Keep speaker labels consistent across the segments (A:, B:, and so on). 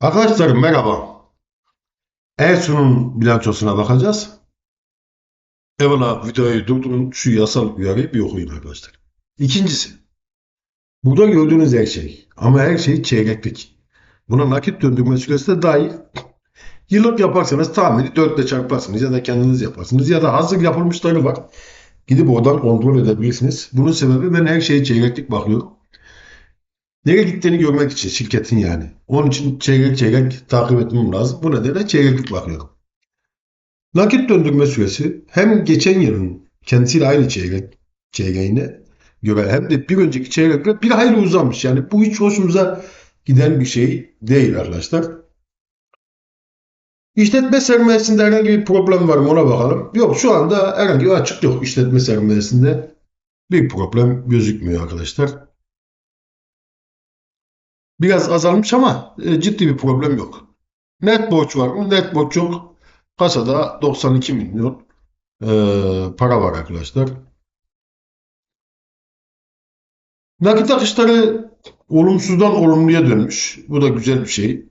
A: Arkadaşlar merhaba. Ersun'un bilançosuna bakacağız. Evvela videoyu durdurun şu yasal uyarıyı bir okuyun arkadaşlar. İkincisi. Burada gördüğünüz her şey ama her şey çeyreklik. Buna nakit döndürme süresi de dahil. Yıllık yaparsanız tahmini 4 ile çarparsınız ya da kendiniz yaparsınız ya da hazır yapılmışları var. Gidip oradan kontrol edebilirsiniz. Bunun sebebi ben her şeye çeyreklik bakıyorum. Nereye gittiğini görmek için şirketin yani. Onun için çeyrek çeyrek takip etmem lazım. Bu nedenle çeyreklik bakıyorum. Nakit döndürme süresi hem geçen yılın kendisiyle aynı çeyrek çeyreğine göre hem de bir önceki çeyrekle bir hayli uzamış. Yani bu hiç hoşumuza giden bir şey değil arkadaşlar. İşletme sermayesinde herhangi bir problem var mı ona bakalım. Yok şu anda herhangi bir açık yok işletme sermayesinde. Bir problem gözükmüyor arkadaşlar. Biraz azalmış ama e, ciddi bir problem yok. Net borç var mı? Net borç yok. Kasada 92 milyon e, para var arkadaşlar. Nakit akışları olumsuzdan olumluya dönmüş. Bu da güzel bir şey.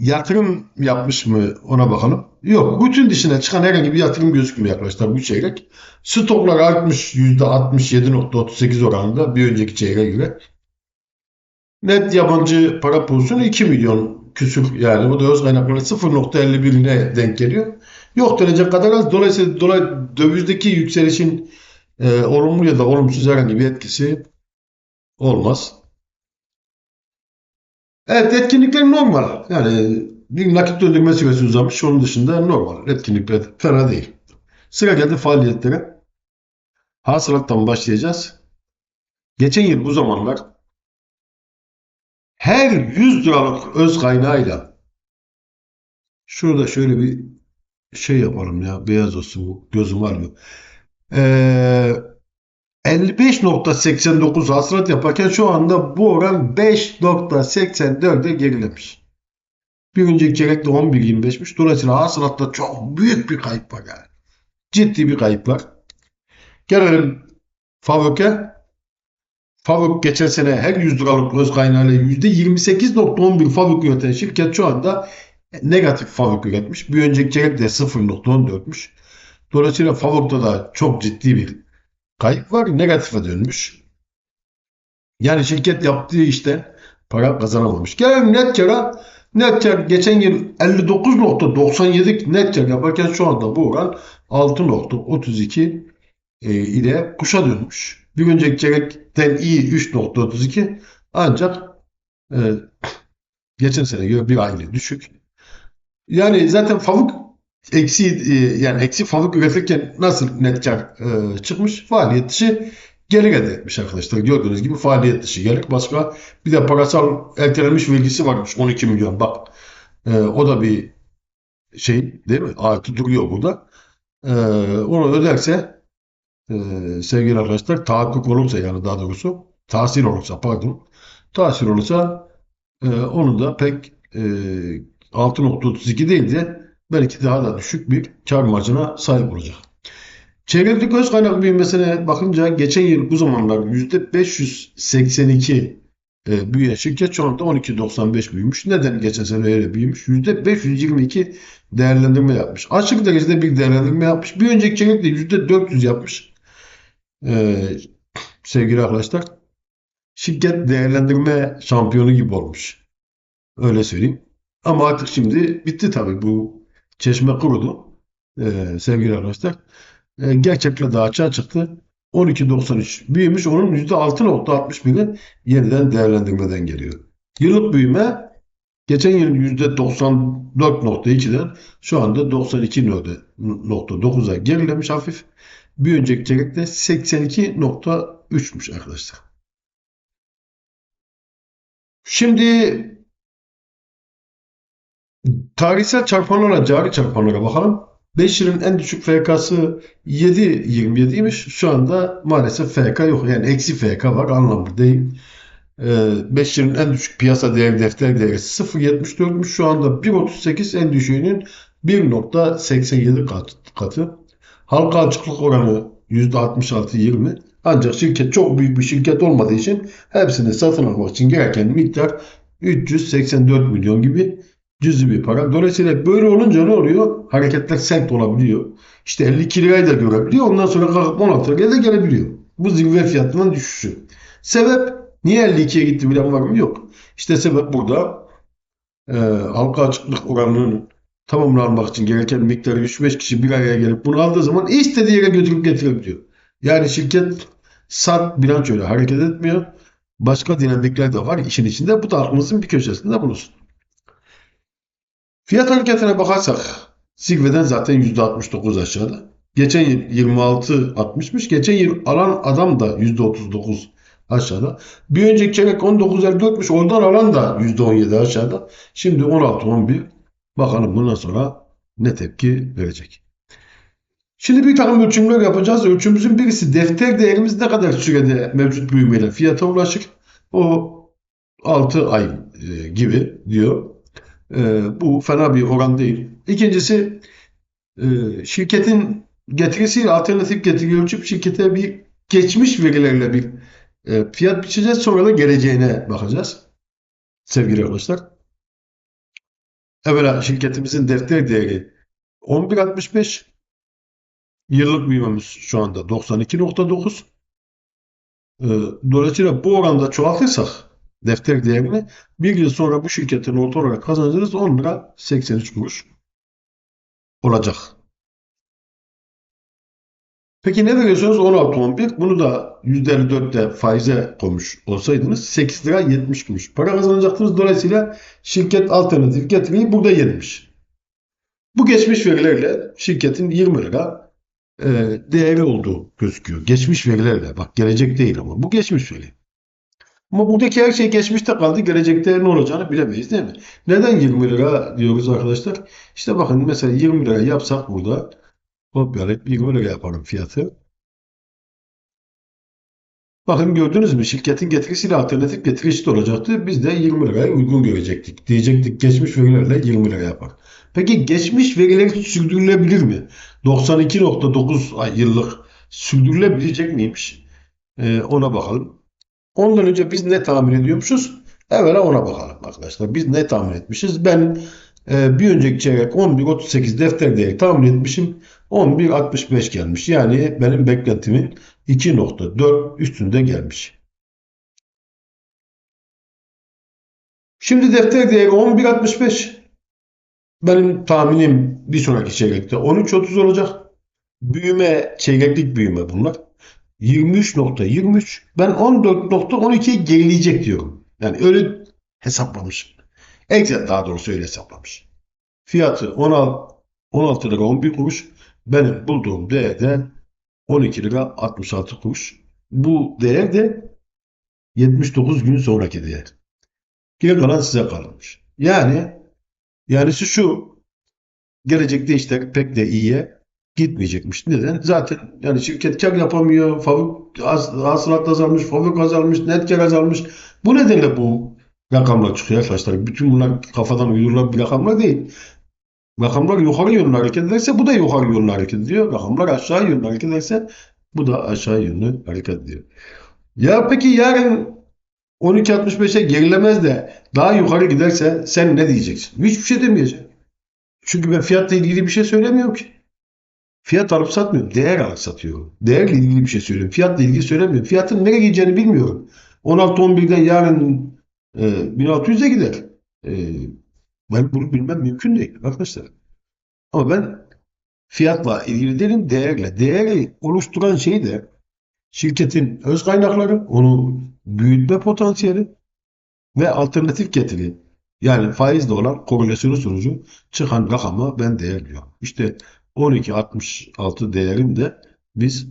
A: Yatırım yapmış mı ona bakalım. Yok. Bütün dışına çıkan herhangi bir yatırım gözükmüyor arkadaşlar bu çeyrek. Stoklar artmış %67.38 oranında bir önceki çeyreğe göre. Net yabancı para pozisyonu 2 milyon küsür yani bu da öz kaynakları 0.51'ine denk geliyor. Yok denecek kadar az. Dolayısıyla dolay, dövizdeki yükselişin e, olumlu ya da olumsuz herhangi bir etkisi olmaz. Evet etkinlikler normal. Yani bir nakit döndürme süresi uzamış. Onun dışında normal. Etkinlikler fena değil. Sıra geldi faaliyetlere. Hasılattan başlayacağız. Geçen yıl bu zamanlar her 100 liralık öz kaynağıyla şurada şöyle bir şey yapalım ya beyaz olsun bu gözüm almıyor. Ee, 55.89 hasılat yaparken şu anda bu oran 5.84'e gerilemiş. Bir önceki çeyrekte 11.25'miş. Dolayısıyla hasılatta çok büyük bir kayıp var yani. Ciddi bir kayıp var. Gelelim Favök'e. Favök geçen sene her 100 liralık öz kaynağıyla %28.11 Favök üreten şirket şu anda negatif Favök üretmiş. Bir önceki çeyrek de 0.14'müş. Dolayısıyla Favök'ta da çok ciddi bir kayıp var. Negatife dönmüş. Yani şirket yaptığı işte para kazanamamış. Gelelim net kara. Net kar geçen yıl 59.97 net kar yaparken şu anda bu oran 6.32 e, ile kuşa dönmüş. Bir önceki çeyrekten iyi 3.32 ancak e, geçen sene göre bir aile düşük. Yani zaten favuk eksi e, yani eksi favuk üretirken nasıl net kar e, çıkmış? Faaliyet dışı gelir elde etmiş arkadaşlar. Gördüğünüz gibi faaliyet dışı gelir. Başka bir de parasal ertelenmiş vergisi varmış 12 milyon. Bak e, o da bir şey değil mi? Artı duruyor burada. E, onu öderse e, sevgili arkadaşlar tahakkuk olursa yani daha doğrusu tahsil olursa pardon tahsil olursa e, onu da pek e, 6.32 değil de belki daha da düşük bir kar marjına sahip olacak. Çevrelik öz kaynak büyümesine bakınca geçen yıl bu zamanlar %582 e, büyüyen şirket şu anda 12.95 büyümüş. Neden geçen sene öyle büyümüş? %522 değerlendirme yapmış. Açık derecede bir değerlendirme yapmış. Bir önceki çeyrekte %400 yapmış. Ee, sevgili arkadaşlar şirket değerlendirme şampiyonu gibi olmuş. Öyle söyleyeyim. Ama artık şimdi bitti tabii bu çeşme kurudu. Ee, sevgili arkadaşlar. Ee, gerçekler daha açığa çıktı. 12.93 büyümüş. Onun %6.61'i yeniden değerlendirmeden geliyor. Yıllık büyüme geçen yıl %94.2'den şu anda 92.9'a gerilemiş hafif. Bir önceki çeyrekte 82.3'müş arkadaşlar. Şimdi tarihsel çarpanlara, cari çarpanlara bakalım. 5 yılın en düşük FK'sı 7.27'ymiş. Şu anda maalesef FK yok. Yani eksi FK var anlamlı değil. 5 yılın en düşük piyasa değer defter değeri 0.74'müş. Şu anda 1.38 en düşüğünün 1.87 katı. Halka açıklık oranı %66-20. Ancak şirket çok büyük bir şirket olmadığı için hepsini satın almak için gereken miktar 384 milyon gibi cüzi bir para. Dolayısıyla böyle olunca ne oluyor? Hareketler sert olabiliyor. İşte 52 lirayı da görebiliyor. Ondan sonra kalkıp 16 liraya da gelebiliyor. Bu zirve fiyatının düşüşü. Sebep niye 52'ye gitti bilen var mı? Yok. İşte sebep burada e, halka açıklık oranının tamamlanmak için gereken miktarı 3-5 kişi bir araya gelip bunu aldığı zaman istediği yere götürüp getirebiliyor. Yani şirket sat bilançoyla hareket etmiyor. Başka dinamikler de var işin içinde. Bu da aklımızın bir köşesinde bulunsun. Fiyat hareketine bakarsak zirveden zaten %69 aşağıda. Geçen yıl 26.60'mış. Geçen yıl alan adam da %39 aşağıda. Bir önceki çeyrek 19.54'müş. Oradan alan da %17 aşağıda. Şimdi 16-11. Bakalım bundan sonra ne tepki verecek. Şimdi bir takım ölçümler yapacağız. Ölçümümüzün birisi defter değerimiz ne kadar sürede mevcut büyümeyle fiyata ulaşır. O 6 ay e, gibi diyor. E, bu fena bir oran değil. İkincisi e, şirketin getirisiyle alternatif getiri ölçüp şirkete bir geçmiş verilerle bir e, fiyat biçeceğiz. Sonra da geleceğine bakacağız. Sevgili arkadaşlar. Evvela şirketimizin defter değeri 11.65 Yıllık büyümemiz şu anda 92.9. Ee, Dolayısıyla bu oranda çoğaltırsak defter değerini bir yıl sonra bu şirketin orta olarak kazancınız 10 lira 83 kuruş olacak. Peki ne veriyorsunuz? 16-11. Bunu da %54'te faize koymuş olsaydınız 8 lira 70 kuruş. Para kazanacaktınız. Dolayısıyla şirket alternatif getiriyi burada yenmiş. Bu geçmiş verilerle şirketin 20 lira e, değeri olduğu gözüküyor. Geçmiş verilerle. Bak gelecek değil ama. Bu geçmiş veri. Ama buradaki her şey geçmişte kaldı. Gelecekte ne olacağını bilemeyiz değil mi? Neden 20 lira diyoruz arkadaşlar? İşte bakın mesela 20 lira yapsak burada kopyalayıp 20 lira yaparım fiyatı. Bakın gördünüz mü? Şirketin getirisiyle alternatif getiri eşit olacaktı. Biz de 20 liraya uygun görecektik. Diyecektik geçmiş verilerle 20 lira yapar. Peki geçmiş veriler sürdürülebilir mi? 92.9 ay yıllık sürdürülebilecek miymiş? Ee, ona bakalım. Ondan önce biz ne tahmin ediyormuşuz? Evvela ona bakalım arkadaşlar. Biz ne tahmin etmişiz? Ben e, bir önceki çeyrek 11.38 defter değeri tahmin etmişim. 11.65 gelmiş. Yani benim beklentimin 2.4 üstünde gelmiş. Şimdi defter değeri 11.65. Benim tahminim bir sonraki çeyrekte 13.30 olacak. Büyüme, çeyreklik büyüme bunlar. 23.23. Ben 14.12'ye gerileyecek diyorum. Yani öyle hesaplamışım. Excel daha doğrusu öyle hesaplamış. Fiyatı 16, 16 lira 11 kuruş. Benim bulduğum değerde 12 lira 66 kuruş. Bu değer de 79 gün sonraki değer. Geri kalan size kalmış. Yani yani şu gelecekte işte pek de iyiye gitmeyecekmiş. Neden? Zaten yani şirket kar yapamıyor, fabrik hasılat azalmış, fabrik azalmış, net kar azalmış. Bu nedenle bu rakamlar çıkıyor arkadaşlar. Bütün bunlar kafadan uydurulan bir rakamlar değil. Rakamlar yukarı yönlü hareket ederse bu da yukarı yönlü hareket ediyor. Rakamlar aşağı yönlü hareket ederse bu da aşağı yönlü hareket ediyor. Ya peki yarın 12.65'e gerilemez de daha yukarı giderse sen ne diyeceksin? Hiçbir şey demeyeceksin. Çünkü ben fiyatla ilgili bir şey söylemiyorum ki. Fiyat alıp satmıyorum. Değer alıp satıyorum. Değerle ilgili bir şey söylüyorum. Fiyatla ilgili söylemiyorum. Fiyatın nereye gideceğini bilmiyorum. 16-11'den yarın e, 1600'e gider. E, ben bunu bilmem mümkün değil arkadaşlar. Ama ben fiyatla ilgili değilim, değerle. Değeri oluşturan şey de şirketin öz kaynakları, onu büyütme potansiyeli ve alternatif getiri. Yani faizle olan korelasyonu sonucu çıkan rakama ben değer diyorum. İşte 12.66 değerini de biz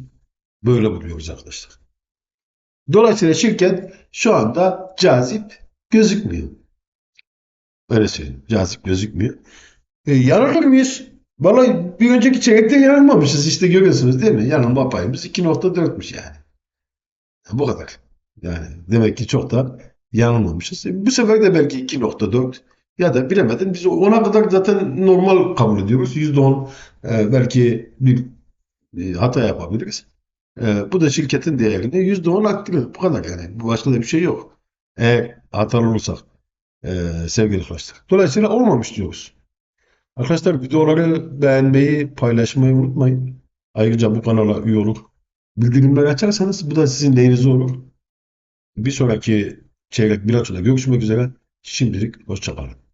A: böyle buluyoruz arkadaşlar. Dolayısıyla şirket şu anda cazip gözükmüyor. Öyle söyleyeyim. Cazip gözükmüyor. E, yanılır mıyız? Vallahi bir önceki çeyrekte yanılmamışız. İşte görüyorsunuz değil mi? Yanılma payımız 2.4'müş yani. Bu kadar. Yani demek ki çok da yanılmamışız. E, bu sefer de belki 2.4 ya da bilemedim. Biz ona kadar zaten normal kabul ediyoruz. %10 e, belki bir e, hata yapabiliriz. Ee, bu da şirketin değerini %10 arttırır. Bu kadar yani. Başka da bir şey yok. Eğer hatalı olursak e, sevgili arkadaşlar. Dolayısıyla olmamış diyoruz. Arkadaşlar videoları beğenmeyi, paylaşmayı unutmayın. Ayrıca bu kanala üye olur. Bildirimleri açarsanız bu da sizin lehinize olur. Bir sonraki çeyrek bilançoda görüşmek üzere. Şimdilik hoşçakalın.